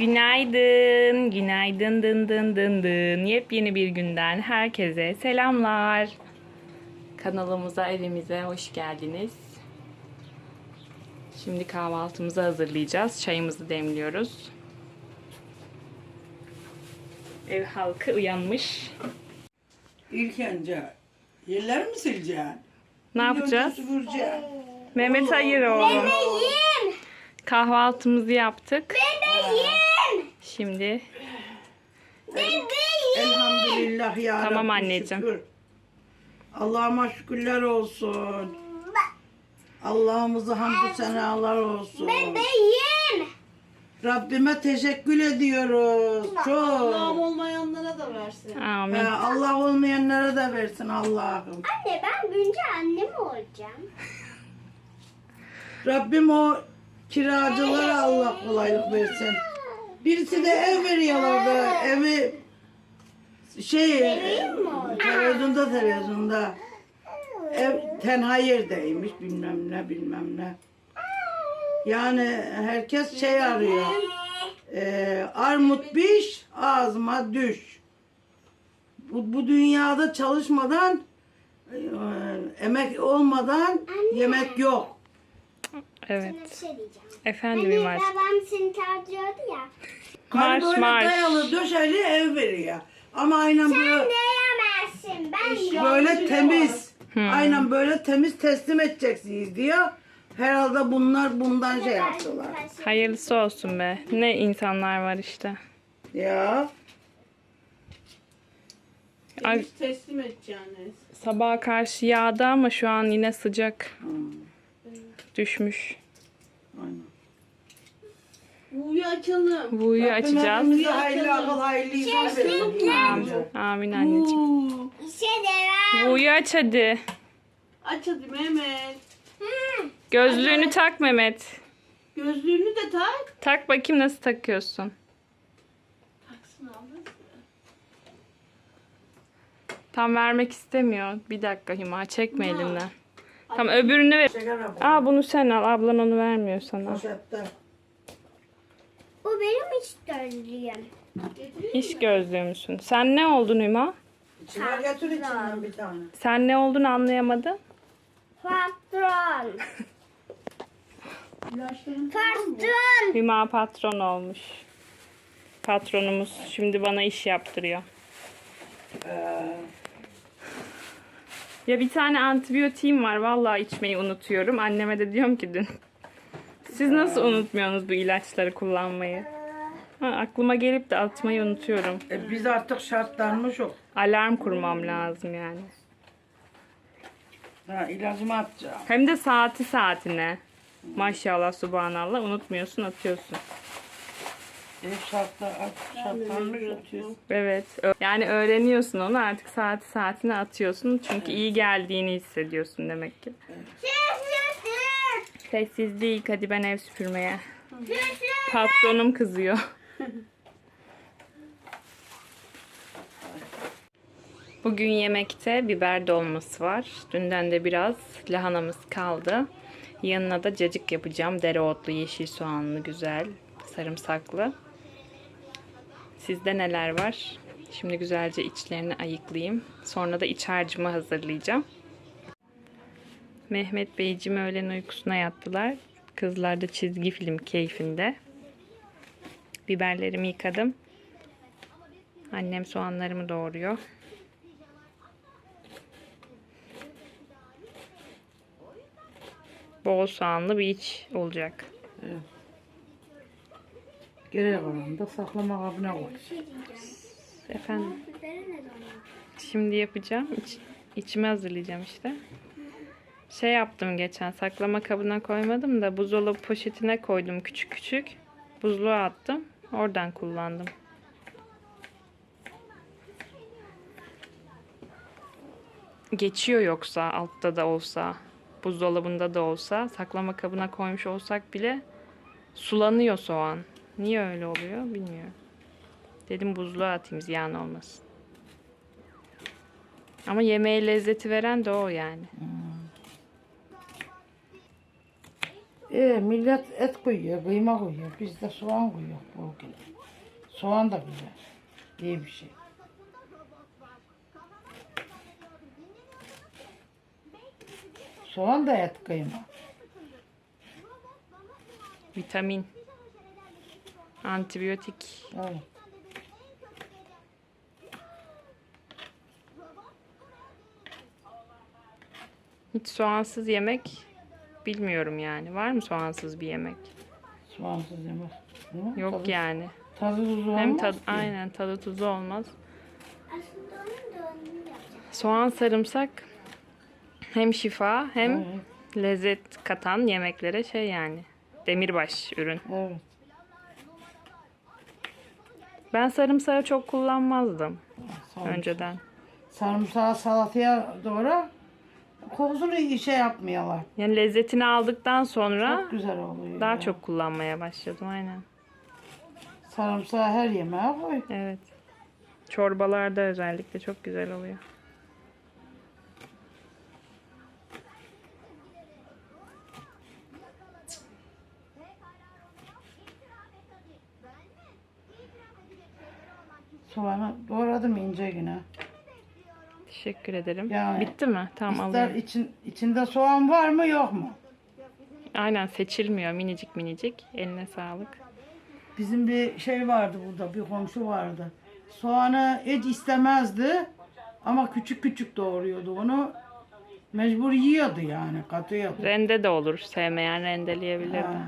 Günaydın, günaydın dın dın dın dın. Yepyeni bir günden herkese selamlar. Kanalımıza, evimize hoş geldiniz. Şimdi kahvaltımızı hazırlayacağız. Çayımızı demliyoruz. Ev halkı uyanmış. İlk önce yerler mi sileceksin? Ne yapacağız? Mehmet hayır oğlum. Kahvaltımızı yaptık. Şimdi Elhamdülillah ya Tamam Rabbi, anneciğim. şükür. Allah'ıma şükürler olsun. Allah'ımıza hamdü senalar olsun. Rabbime teşekkür ediyoruz. Çok. olmayanlara da versin. amin. He, Allah olmayanlara da versin Allah'ım. Anne ben büyünce anne mi olacağım? Rabbim o kiracılara Allah kolaylık versin. Birisi de ev veriyorlar da evi şey televizyonda televizyonda ev tenha yerdeymiş bilmem ne bilmem ne. Yani herkes şey arıyor. Ee, armut piş ağzıma düş. Bu, bu dünyada çalışmadan e, emek olmadan yemek yok. Evet. Bir şey diyeceğim. Efendim Hani İmaj. babam seni çağırıyordu ya. Marş, Karı böyle marş. dayalı döşeli ev veriyor. Ama aynen böyle, Diyemezsin ben böyle temiz. Aynen böyle temiz teslim edeceksiniz diyor. Herhalde bunlar bundan şey yaptılar. Hayırlısı olsun be. Ne insanlar var işte. Ya. Ay, Biz teslim edeceğiniz. sabaha karşı yağdı ama şu an yine sıcak. Düşmüş. Aynen. Buğuyu açalım. Rabbim açacağız. hepimize hayırlı akıl, hayırlı izan versin. Amin anneciğim. İşe devam. Buğuyu aç hadi. Aç hadi Mehmet. Gözlüğünü tak Mehmet. Gözlüğünü de tak. Tak bakayım nasıl takıyorsun. Taksın abi. Tam vermek istemiyor. Bir dakika Hima çekme elinden. Tam öbürünü ver. Aa bunu sen al. Ablan onu vermiyor sana. Bu benim iç döndüğüm. İş gözlüğü müsün? Sen ne oldun Hüma? İçine getir içinden bir tane. Sen ne olduğunu anlayamadın. Patron. Patron. Hüma patron olmuş. Patronumuz şimdi bana iş yaptırıyor. Ee, Ya bir tane antibiyotiğim var. Vallahi içmeyi unutuyorum. Anneme de diyorum ki dün. Siz nasıl unutmuyorsunuz bu ilaçları kullanmayı? Ha, aklıma gelip de atmayı unutuyorum. e, biz artık şartlanmış o. Alarm kurmam lazım yani. Ha, ilacımı atacağım. Hem de saati saatine. Maşallah subhanallah unutmuyorsun atıyorsun. Ev şartlar, şartlanmış atıyorsun. Evet. Yani öğreniyorsun onu artık saati saatine atıyorsun. Çünkü iyi geldiğini hissediyorsun demek ki. Sessizlik hadi ben ev süpürmeye. Patronum kızıyor. Bugün yemekte biber dolması var. Dünden de biraz lahanamız kaldı. Yanına da cacık yapacağım. Dereotlu, yeşil soğanlı, güzel, sarımsaklı. Sizde neler var? Şimdi güzelce içlerini ayıklayayım. Sonra da iç harcımı hazırlayacağım. Mehmet Beyciğim öğlen uykusuna yattılar. Kızlar da çizgi film keyfinde. Biberlerimi yıkadım. Annem soğanlarımı doğuruyor. Bol soğanlı bir iç olacak. Geri kalan da saklama kabına koy. Efendim. Şimdi yapacağım. İç, içimi hazırlayacağım işte. Şey yaptım geçen saklama kabına koymadım da buzdolabı poşetine koydum küçük küçük. Buzluğa attım. Oradan kullandım. Geçiyor yoksa altta da olsa, buzdolabında da olsa, saklama kabına koymuş olsak bile sulanıyor soğan. Niye öyle oluyor bilmiyorum. Dedim buzluğa atayım ziyan olmasın. Ama yemeğe lezzeti veren de o yani. E, millet et koyuyor, kıyma koyuyor. Biz de soğan koyuyor bugün. Soğan da güzel. İyi bir şey. Soğan da et kıyma. Vitamin. Antibiyotik. Evet. Hiç soğansız yemek bilmiyorum yani. Var mı soğansız bir yemek? Soğansız yemek. Değil mi? Yok tadı, yani. Tadı tuzu Hem olmaz tad ki. aynen tadı tuzu olmaz. Soğan sarımsak hem şifa hem Evet. lezzet katan yemeklere şey yani. Demirbaş ürün. evet. Ben sarımsağı çok kullanmazdım Sarımsak. önceden. Sarımsağı salataya doğru kokusunu şey yapmıyorlar. Yani lezzetini aldıktan sonra Çok güzel oluyor. daha ya. çok kullanmaya başladım aynen. Sarımsağı her yemeğe koy. Evet. Çorbalarda özellikle çok güzel oluyor. Soğanı doğradım ince yine. Teşekkür ederim. Yani Bitti mi? Tamam İster alayım. için, içinde soğan var mı yok mu? Aynen seçilmiyor minicik minicik. Eline sağlık. Bizim bir şey vardı burada bir komşu vardı. Soğanı hiç istemezdi ama küçük küçük doğruyordu onu. Mecbur yiyordu yani katıyordu. Rende de olur. Sevmeyen rendeleyebilir. Ha.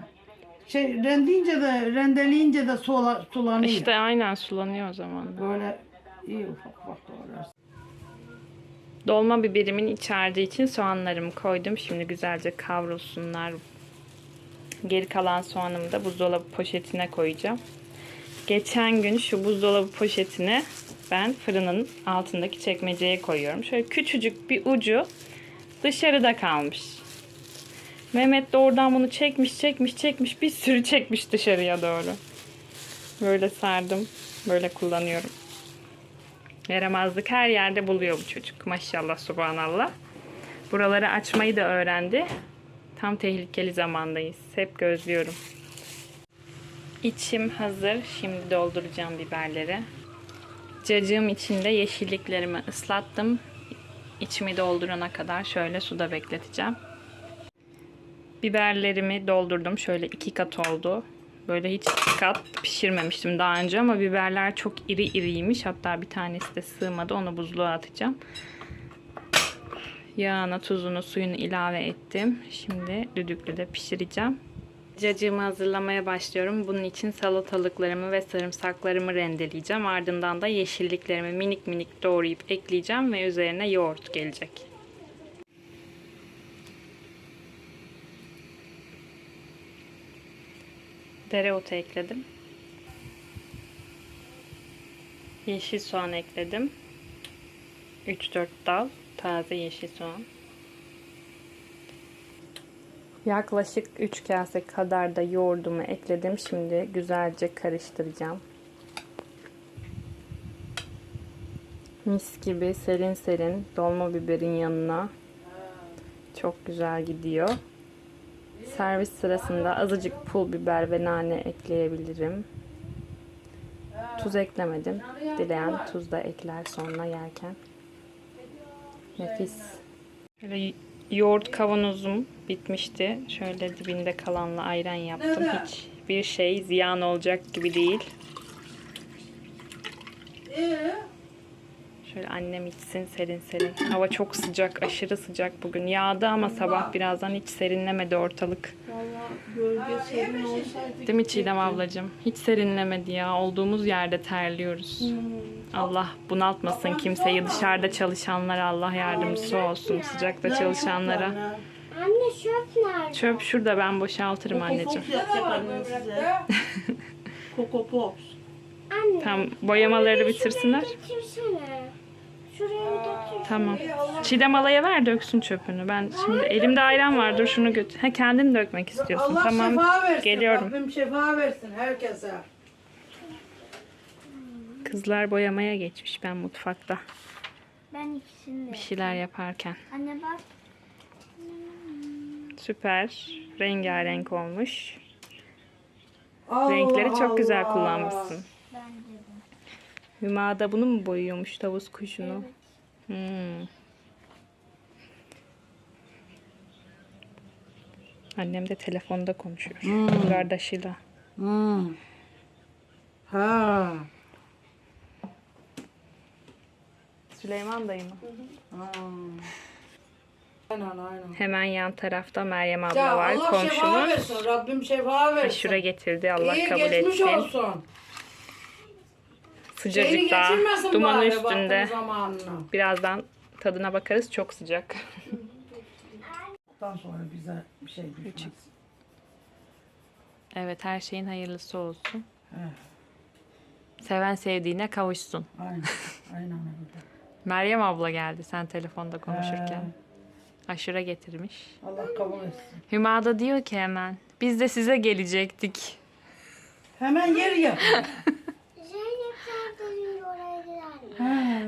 Şey rendince de rendeleyince de sola, sulanıyor. İşte aynen sulanıyor o zaman da. Böyle iyi ufak ufak doğrarsın. Dolma biberimin iç harcı için soğanlarımı koydum. Şimdi güzelce kavrulsunlar. Geri kalan soğanımı da buzdolabı poşetine koyacağım. Geçen gün şu buzdolabı poşetini ben fırının altındaki çekmeceye koyuyorum. Şöyle küçücük bir ucu dışarıda kalmış. Mehmet de oradan bunu çekmiş, çekmiş, çekmiş. Bir sürü çekmiş dışarıya doğru. Böyle sardım. Böyle kullanıyorum. Yaramazlık her yerde buluyor bu çocuk. Maşallah subhanallah. Buraları açmayı da öğrendi. Tam tehlikeli zamandayız. Hep gözlüyorum. İçim hazır. Şimdi dolduracağım biberleri. Cacığım içinde yeşilliklerimi ıslattım. İçimi doldurana kadar şöyle suda bekleteceğim. Biberlerimi doldurdum. Şöyle iki kat oldu. Böyle hiç kat pişirmemiştim daha önce ama biberler çok iri iriymiş. Hatta bir tanesi de sığmadı. Onu buzluğa atacağım. Yağına, tuzunu, suyunu ilave ettim. Şimdi düdüklüde pişireceğim. Cacığımı hazırlamaya başlıyorum. Bunun için salatalıklarımı ve sarımsaklarımı rendeleyeceğim. Ardından da yeşilliklerimi minik minik doğrayıp ekleyeceğim ve üzerine yoğurt gelecek. Dereotu ekledim. Yeşil soğan ekledim. 3-4 dal taze yeşil soğan. Yaklaşık 3 kase kadar da yoğurdumu ekledim. Şimdi güzelce karıştıracağım. Mis gibi serin serin dolma biberin yanına çok güzel gidiyor. Servis sırasında azıcık pul biber ve nane ekleyebilirim. Tuz eklemedim. Dileyen tuz da ekler sonra yerken. Nefis. Böyle yoğurt kavanozum bitmişti. Şöyle dibinde kalanla ayran yaptım. Hiç bir şey ziyan olacak gibi değil. Şöyle annem içsin serin serin. Hava çok sıcak, aşırı sıcak bugün. Yağdı ama sabah birazdan hiç serinlemedi ortalık. Valla gölge serin olsaydı. Değil mi Çiğdem ablacığım? Hiç serinlemedi ya. Olduğumuz yerde terliyoruz. Allah bunaltmasın kimseyi. Dışarıda çalışanlara Allah yardımcısı olsun. Sıcakta çalışanlara. Anne çöp nerede? Çöp şurada ben boşaltırım anneciğim. Yapacak annem size. Coco Pops. Anne. Tam boyamaları bitirsinler. Getirsene. Tamam. Çiğdem alaya ver döksün çöpünü. Ben şimdi elimde ayran var. Dur şunu götür. Ha kendin dökmek istiyorsun. Allah tamam. şefa versin. Geliyorum. Rabbim şefa versin herkese. Kızlar boyamaya geçmiş ben mutfakta. Ben ikisini de. Bir şeyler yaparken. Anne bak. Süper. rengarenk olmuş. Allah Renkleri çok güzel Allah. kullanmışsın. Hüma da bunu mu boyuyormuş tavus kuşunu? Hmm. Annem de telefonda konuşuyor. Kardeşiyle. Hmm. Ha. Süleyman dayı mı? ha. Aynen aynen. Hemen yan tarafta Meryem abla Ya var Allah komşumuz. versin. Rabbim şifa versin. Aşure getirdi. Allah İyi kabul geçmiş etsin. olsun. Şeyini Sıcacık daha. geçirmesin Dumanı bari üstünde. zamanını. Birazdan tadına bakarız. Çok sıcak. Ondan sonra bize bir şey düşmez. Evet her şeyin hayırlısı olsun. He. Seven sevdiğine kavuşsun. Aynen. Aynen öyle. Meryem abla geldi sen telefonda konuşurken. Aşure getirmiş. Allah kabul etsin. Hüma da diyor ki hemen biz de size gelecektik. Hemen yer yap. Zeynep zaten oraya gider. He.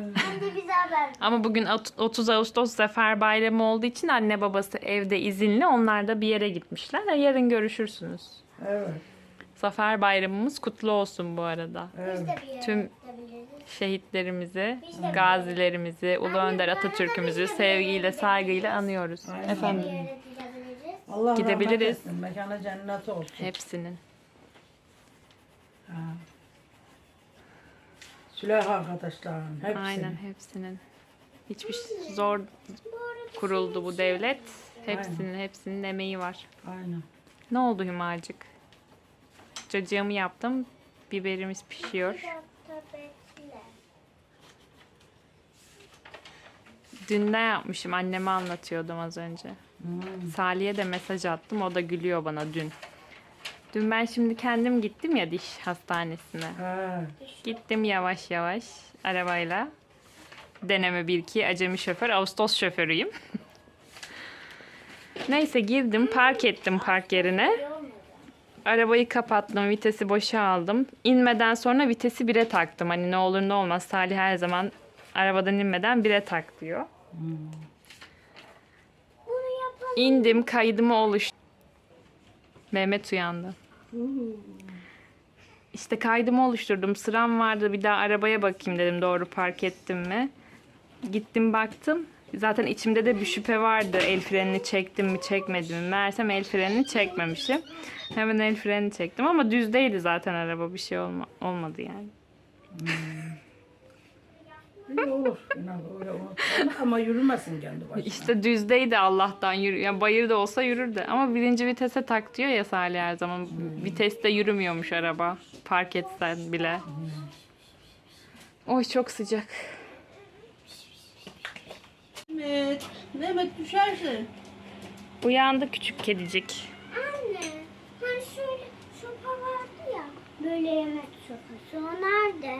Ben Ama bugün ot- 30 Ağustos Zafer Bayramı olduğu için anne babası evde izinli. Onlar da bir yere gitmişler. Ha, Yarın görüşürsünüz. Evet. Zafer Bayramımız kutlu olsun bu arada. Evet. Tüm şehitlerimizi, gazilerimizi, Ulu Önder Atatürk'ümüzü sevgiyle, saygıyla anıyoruz. Aynen. Efendim. Allah Gidebiliriz. Mekanı cennet olsun. hepsinin. Ha. Silah arkadaşlarım. Hepsi. Aynen hepsinin. Hiçbir zor kuruldu bu devlet. Hepsinin hepsinin emeği var. Aynen. Ne oldu Hümacık? Cacığımı yaptım. Biberimiz pişiyor. Dün ne yapmışım? Anneme anlatıyordum az önce. Hmm. Salih'e de mesaj attım. O da gülüyor bana dün. Dün ben şimdi kendim gittim ya diş hastanesine. Ha. Gittim yavaş yavaş arabayla. Deneme 1-2 acemi şoför. Ağustos şoförüyüm. Neyse girdim park ettim park yerine. Arabayı kapattım vitesi boşa aldım. İnmeden sonra vitesi 1'e taktım. Hani ne olur ne olmaz Salih her zaman arabadan inmeden 1'e tak diyor. Bunu yapalım. İndim kaydımı oluştu. Mehmet uyandı. İşte kaydımı oluşturdum. Sıram vardı. Bir daha arabaya bakayım dedim doğru park ettim mi. Gittim baktım. Zaten içimde de bir şüphe vardı. El frenini çektim mi çekmedim mi. Meğersem el frenini çekmemişim. Hemen el frenini çektim ama düzdeydi zaten araba. Bir şey olma, olmadı yani. Olur. İnan öyle unutma. Ama yürümesin kendi başına. İşte düzdeydi Allah'tan yürü. Yani bayır da olsa yürürdü. Ama birinci vitese tak diyor ya Salih her zaman. Viteste yürümüyormuş araba. Park etsen bile. Oy çok sıcak. Mehmet. Mehmet düşersin. Uyandı küçük kedicik. Anne, hani şöyle sopa vardı ya. Böyle yemek sopası. O nerede?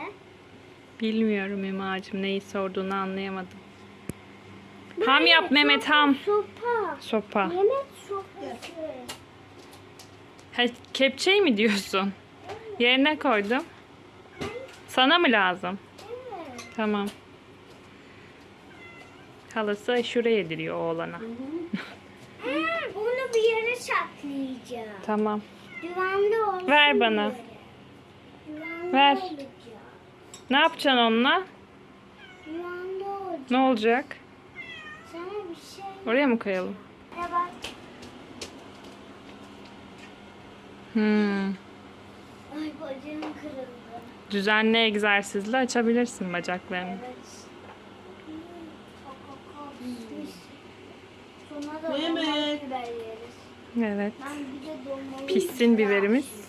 Bilmiyorum Hümacığım neyi sorduğunu anlayamadım. Ham yap Mehmet ham. Sopa. Sopa. Yemek sopası. Ha, kepçeyi mi diyorsun? Yerine koydum. Sana mı lazım? Evet. Tamam. Halası şuraya yediriyor oğlana. Ha, onu bir yere saklayacağım. Tamam. Güvenli olsun. Ver bana. böyle. Güvenli Ver. olacak. Ne yapacaksın onunla? Güvenli olacak. Ne olacak? Sana bir şey. Oraya mı koyalım? Ne bak. Hmm. Ay bacağım kırıldı. Düzenli egzersizle açabilirsin bacaklarını. Evet. Hmm, Mehmet. Evet. Ben bir de dolmalı Pişsin biberimiz.